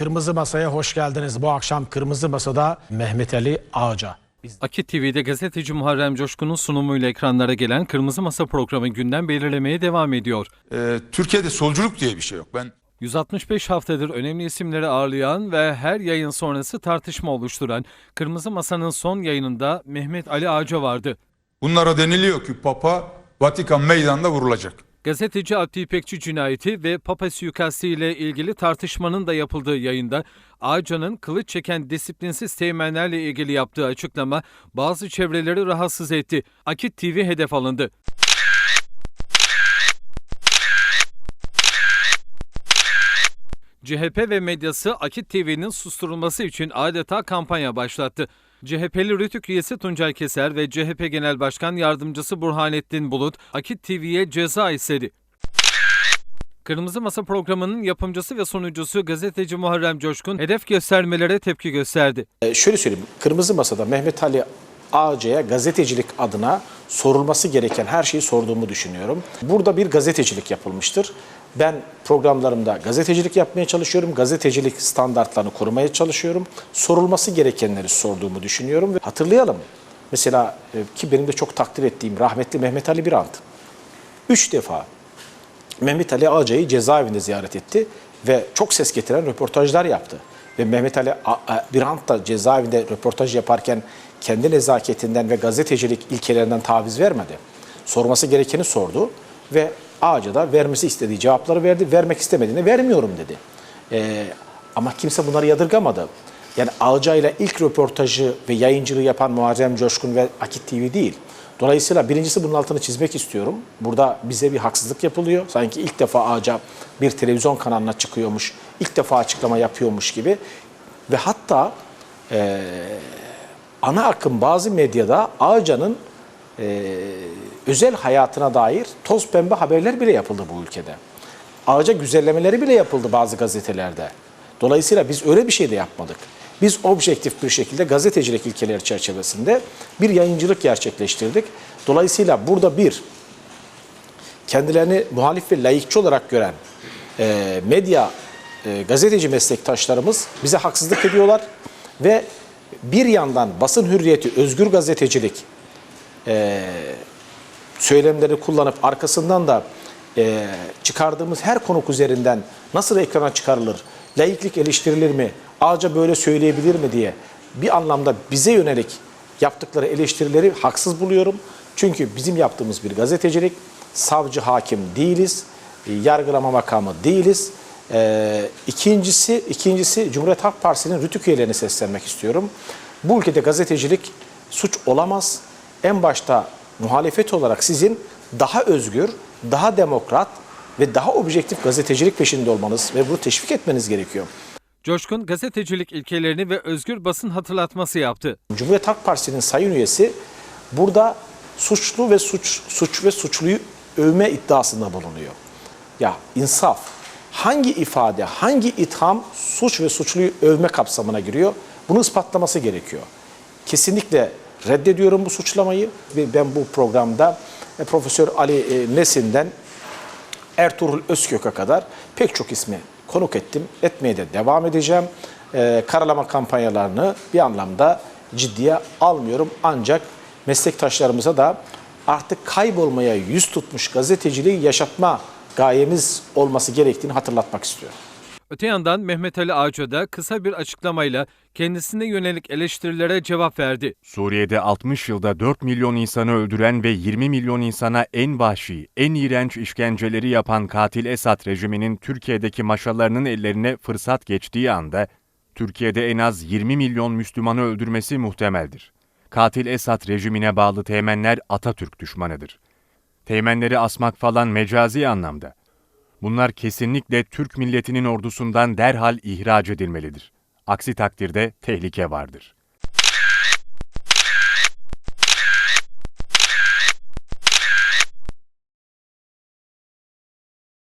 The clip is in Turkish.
Kırmızı Masa'ya hoş geldiniz. Bu akşam Kırmızı Masa'da Mehmet Ali Ağca. Biz Akit TV'de gazeteci Muharrem Coşkun'un sunumuyla ekranlara gelen Kırmızı Masa programı gündem belirlemeye devam ediyor. Ee, Türkiye'de solculuk diye bir şey yok. Ben 165 haftadır önemli isimleri ağırlayan ve her yayın sonrası tartışma oluşturan Kırmızı Masa'nın son yayınında Mehmet Ali Ağca vardı. bunlara deniliyor ki Papa Vatikan meydanında vurulacak. Gazeteci Abdi İpekçi cinayeti ve Papa suikasti ile ilgili tartışmanın da yapıldığı yayında Ağca'nın kılıç çeken disiplinsiz teğmenlerle ilgili yaptığı açıklama bazı çevreleri rahatsız etti. Akit TV hedef alındı. CHP ve medyası Akit TV'nin susturulması için adeta kampanya başlattı. CHP'li Rütük üyesi Tuncay Keser ve CHP Genel Başkan Yardımcısı Burhanettin Bulut Akit TV'ye ceza istedi. Kırmızı Masa programının yapımcısı ve sunucusu gazeteci Muharrem Coşkun hedef göstermelere tepki gösterdi. Ee, şöyle söyleyeyim. Kırmızı Masa'da Mehmet Ali Ağca'ya gazetecilik adına sorulması gereken her şeyi sorduğumu düşünüyorum. Burada bir gazetecilik yapılmıştır. Ben programlarımda gazetecilik yapmaya çalışıyorum. Gazetecilik standartlarını korumaya çalışıyorum. Sorulması gerekenleri sorduğumu düşünüyorum. Ve hatırlayalım. Mesela e, ki benim de çok takdir ettiğim rahmetli Mehmet Ali Birant. Üç defa Mehmet Ali Ağca'yı cezaevinde ziyaret etti ve çok ses getiren röportajlar yaptı. Ve Mehmet Ali Birant da cezaevinde röportaj yaparken kendi nezaketinden ve gazetecilik ilkelerinden taviz vermedi. Sorması gerekeni sordu ve Ağca da vermesi istediği cevapları verdi. Vermek istemediğini vermiyorum dedi. Ee, ama kimse bunları yadırgamadı. Yani Ağca ile ilk röportajı ve yayıncılığı yapan Muharrem Coşkun ve Akit TV değil. Dolayısıyla birincisi bunun altını çizmek istiyorum. Burada bize bir haksızlık yapılıyor. Sanki ilk defa Ağca bir televizyon kanalına çıkıyormuş, ilk defa açıklama yapıyormuş gibi. Ve hatta eee, ana akım bazı medyada Ağca'nın eee, özel hayatına dair toz pembe haberler bile yapıldı bu ülkede. Ağaca güzellemeleri bile yapıldı bazı gazetelerde. Dolayısıyla biz öyle bir şey de yapmadık. Biz objektif bir şekilde gazetecilik ilkeleri çerçevesinde bir yayıncılık gerçekleştirdik. Dolayısıyla burada bir kendilerini muhalif ve layıkçı olarak gören e, medya e, gazeteci meslektaşlarımız bize haksızlık ediyorlar ve bir yandan basın hürriyeti, özgür gazetecilik söylemleri kullanıp arkasından da e, çıkardığımız her konuk üzerinden nasıl ekrana çıkarılır, laiklik eleştirilir mi, ağaca böyle söyleyebilir mi diye bir anlamda bize yönelik yaptıkları eleştirileri haksız buluyorum. Çünkü bizim yaptığımız bir gazetecilik, savcı hakim değiliz, e, yargılama makamı değiliz. E, ikincisi, ikincisi Cumhuriyet Halk Partisi'nin rütük üyelerine seslenmek istiyorum. Bu ülkede gazetecilik suç olamaz. En başta muhalefet olarak sizin daha özgür, daha demokrat ve daha objektif gazetecilik peşinde olmanız ve bunu teşvik etmeniz gerekiyor. Coşkun gazetecilik ilkelerini ve özgür basın hatırlatması yaptı. Cumhuriyet Halk Partisi'nin sayın üyesi burada suçlu ve suç suç ve suçluyu övme iddiasında bulunuyor. Ya insaf. Hangi ifade, hangi itham suç ve suçluyu övme kapsamına giriyor? Bunu ispatlaması gerekiyor. Kesinlikle reddediyorum bu suçlamayı ve ben bu programda e, Profesör Ali e, Nesin'den Ertuğrul Özkök'e kadar pek çok ismi konuk ettim. Etmeye de devam edeceğim. Ee, karalama kampanyalarını bir anlamda ciddiye almıyorum. Ancak meslektaşlarımıza da artık kaybolmaya yüz tutmuş gazeteciliği yaşatma gayemiz olması gerektiğini hatırlatmak istiyorum. Öte yandan Mehmet Ali Ağca da kısa bir açıklamayla kendisine yönelik eleştirilere cevap verdi. Suriye'de 60 yılda 4 milyon insanı öldüren ve 20 milyon insana en vahşi, en iğrenç işkenceleri yapan katil Esad rejiminin Türkiye'deki maşalarının ellerine fırsat geçtiği anda Türkiye'de en az 20 milyon Müslümanı öldürmesi muhtemeldir. Katil Esad rejimine bağlı teğmenler Atatürk düşmanıdır. Teğmenleri asmak falan mecazi anlamda. Bunlar kesinlikle Türk milletinin ordusundan derhal ihraç edilmelidir. Aksi takdirde tehlike vardır.